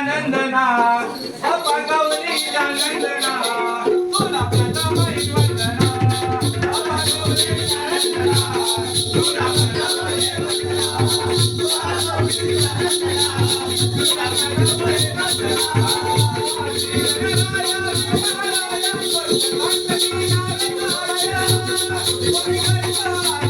बाप्पा गौरीला वंदना तुला प्रथम वंदना बाप्पा गौरीला वंदना तुला प्रथम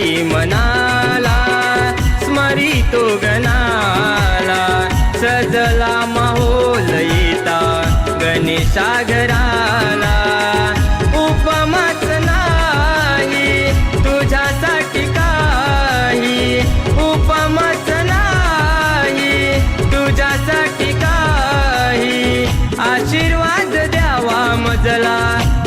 आजही मनाला स्मरितो गणाला सजला माहोल येता गणेशाघराला. उपमाच नाही तुझ्यासाठी काही. उपमाच नाही तुझ्यासाठी काही. आशीर्वाद द्यावा मजला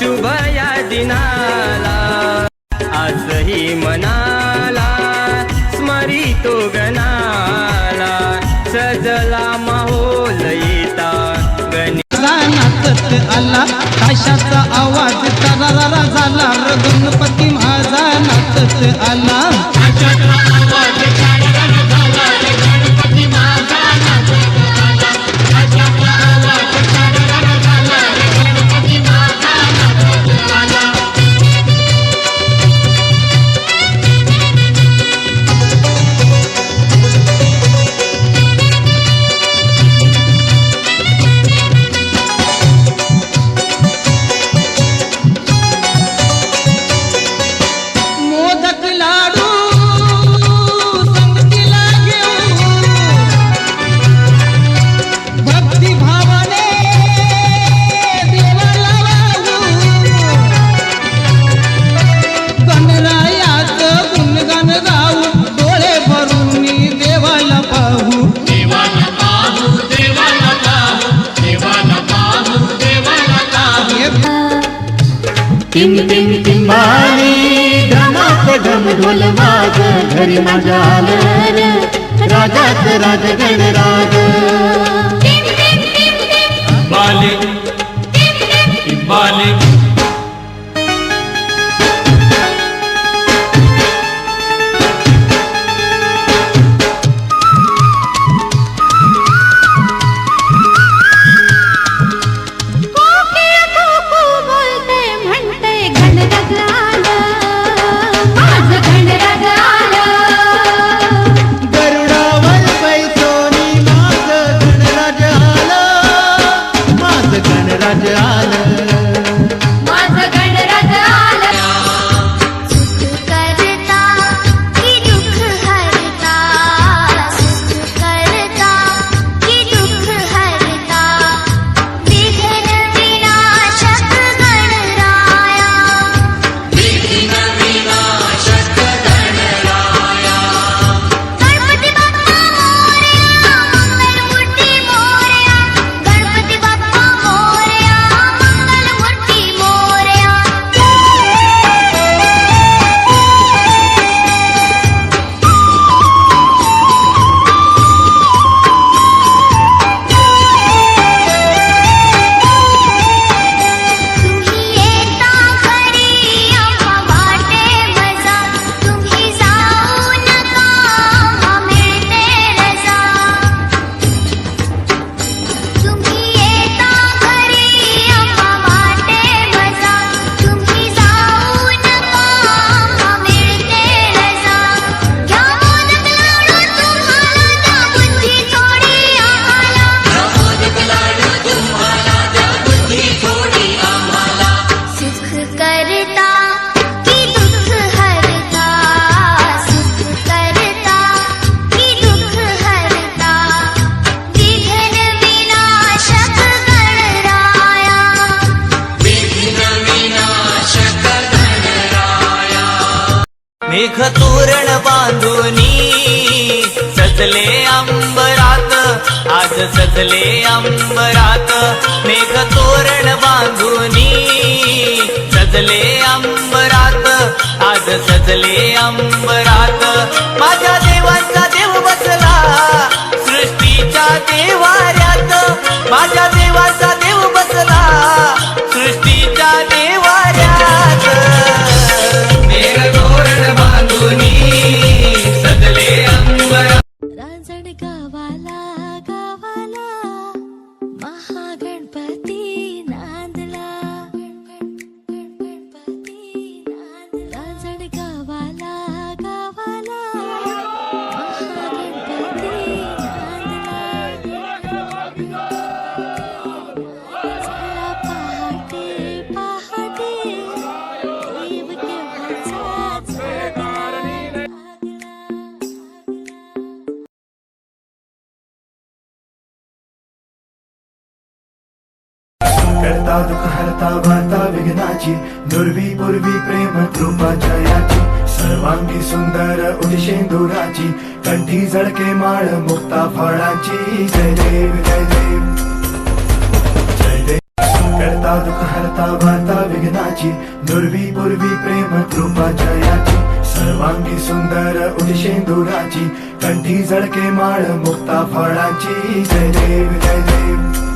शुभ या दिनाला आजही मनाला स्मरितो गणाला सजला माहोल येता गणित आला ताशाचा आवाज तरारा झाला गणपती माझा नाचत आला. टिम टिम टिंबानी धमाक ढम ढोल वाज घरी माझ्या आलं र. राजात राज गणराज बाले मेघ तोरण बांधुनी सजले अंबरात आज सजले अंबरात. मेघ तोरण बांधुनी सजले अंबरात आज सजले अंबरात. माझ्या देवांचा ಸಂಸಣಗ करता दुख हरता वार्ता विघ्नाची दुर्वी पूर्वी प्रेम कृपा जयाची सर्वांगी सुंदर उदिशेंदुराची कंठी जळके माळ मुक्ता फळाची. जय देव जय देव. जय देव. करता दुख हरता वार्ता विघ्नाची दुर्वी पूर्वी प्रेम कृपा जयाची सर्वांगी सुंदर उदिशेंदुराची कंठी जळके माळ मुक्ता फळाची. जय देव जय देव जय देव.